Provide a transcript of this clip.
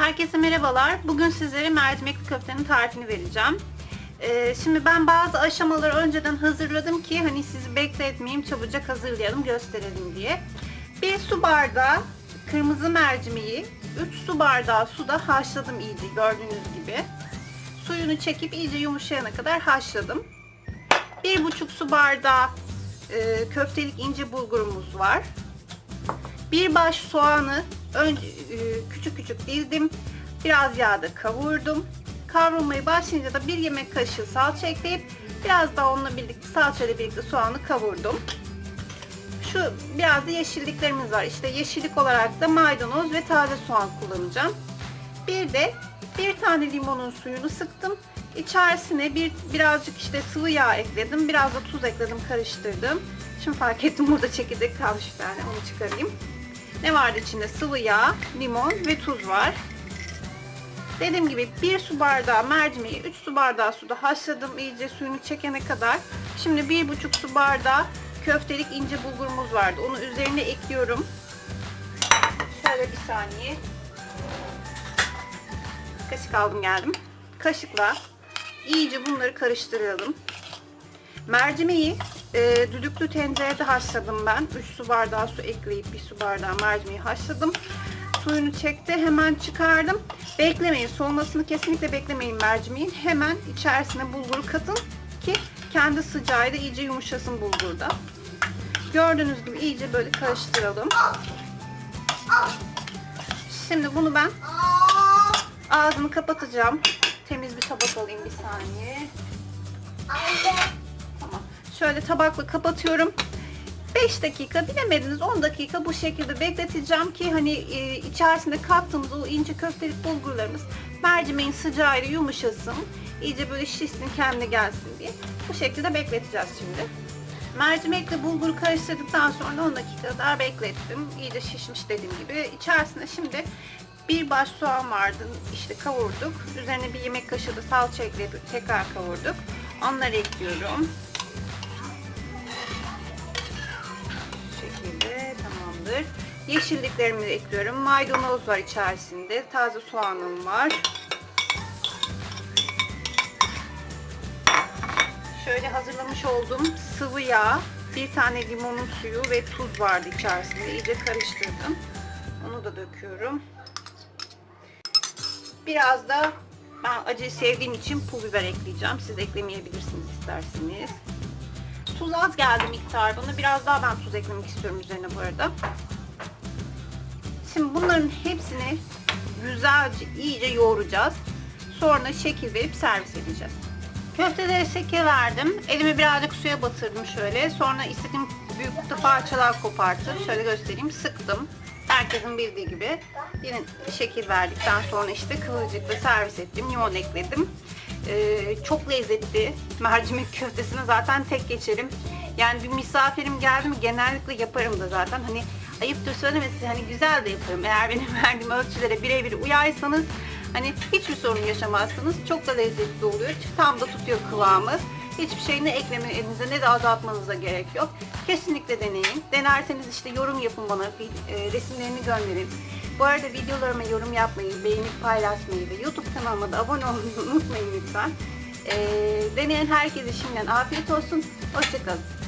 Herkese merhabalar. Bugün sizlere mercimekli köftenin tarifini vereceğim. Ee, şimdi ben bazı aşamaları önceden hazırladım ki hani sizi bekletmeyeyim çabucak hazırlayalım gösterelim diye. Bir su bardağı kırmızı mercimeği 3 su bardağı suda haşladım iyice gördüğünüz gibi. Suyunu çekip iyice yumuşayana kadar haşladım. 1,5 su bardağı e, köftelik ince bulgurumuz var. Bir baş soğanı önce küçük küçük dizdim. Biraz yağda kavurdum. Kavrulmaya başlayınca da bir yemek kaşığı salça ekleyip biraz daha onunla birlikte salçayla birlikte soğanı kavurdum. Şu biraz da yeşilliklerimiz var. İşte yeşillik olarak da maydanoz ve taze soğan kullanacağım. Bir de bir tane limonun suyunu sıktım. İçerisine bir birazcık işte sıvı yağ ekledim. Biraz da tuz ekledim, karıştırdım. Şimdi fark ettim burada çekirdek kalmış bir tane. Onu çıkarayım. Ne vardı içinde? Sıvı yağ, limon ve tuz var. Dediğim gibi bir su bardağı mercimeği 3 su bardağı suda haşladım iyice suyunu çekene kadar. Şimdi bir buçuk su bardağı köftelik ince bulgurumuz vardı. Onu üzerine ekliyorum. Şöyle bir saniye. Kaşık aldım geldim. Kaşıkla iyice bunları karıştıralım. Mercimeği e, düdüklü tencerede haşladım ben. 3 su bardağı su ekleyip 1 su bardağı mercimeği haşladım. Suyunu çekti. Hemen çıkardım. Beklemeyin. Soğumasını kesinlikle beklemeyin mercimeğin. Hemen içerisine bulguru katın ki kendi sıcağıyla iyice yumuşasın bulgurda. Gördüğünüz gibi iyice böyle karıştıralım. Şimdi bunu ben ağzını kapatacağım. Temiz bir tabak alayım bir saniye. Şöyle tabakla kapatıyorum. 5 dakika bilemediniz 10 dakika bu şekilde bekleteceğim ki hani e, içerisinde kattığımız o ince köftelik bulgurlarımız mercimeğin sıcağıyla yumuşasın. iyice böyle şişsin kendine gelsin diye. Bu şekilde bekleteceğiz şimdi. Mercimekle bulguru karıştırdıktan sonra 10 dakika kadar beklettim. İyice şişmiş dediğim gibi. İçerisine şimdi bir baş soğan vardı işte kavurduk. Üzerine bir yemek kaşığı da salça ekleyip tekrar kavurduk. Onları ekliyorum. Şekilde tamamdır. Yeşilliklerimi ekliyorum. Maydanoz var içerisinde. Taze soğanım var. Şöyle hazırlamış olduğum sıvı yağ, bir tane limonun suyu ve tuz vardı içerisinde. İyice karıştırdım. Onu da döküyorum. Biraz da ben acı sevdiğim için pul biber ekleyeceğim. Siz eklemeyebilirsiniz isterseniz. Tuz az geldi miktar bana. Biraz daha ben tuz eklemek istiyorum üzerine bu arada. Şimdi bunların hepsini güzelce iyice yoğuracağız. Sonra şekil verip servis edeceğiz. Köftelere şekil verdim. Elimi birazcık suya batırdım şöyle. Sonra istediğim büyüklükte parçalar kopartıp şöyle göstereyim. Sıktım. Herkesin bildiği gibi yine şekil verdikten sonra işte kıvırcıkla servis ettim. Limon ekledim. Ee, çok lezzetli. Mercimek köftesine zaten tek geçerim. Yani bir misafirim geldi mi genellikle yaparım da zaten. Hani ayıptır söylemesi hani güzel de yaparım. Eğer benim verdiğim ölçülere birebir uyarsanız hani hiçbir sorun yaşamazsınız. Çok da lezzetli oluyor. Tam da tutuyor kıvamı. Hiçbir şey ne eklemenize ne de azaltmanıza gerek yok. Kesinlikle deneyin. Denerseniz işte yorum yapın bana. e, resimlerini gönderin. Bu arada videolarıma yorum yapmayı, beğenip paylaşmayı ve YouTube kanalıma da abone olmayı unutmayın lütfen. E, deneyen herkese şimdiden afiyet olsun. Hoşçakalın.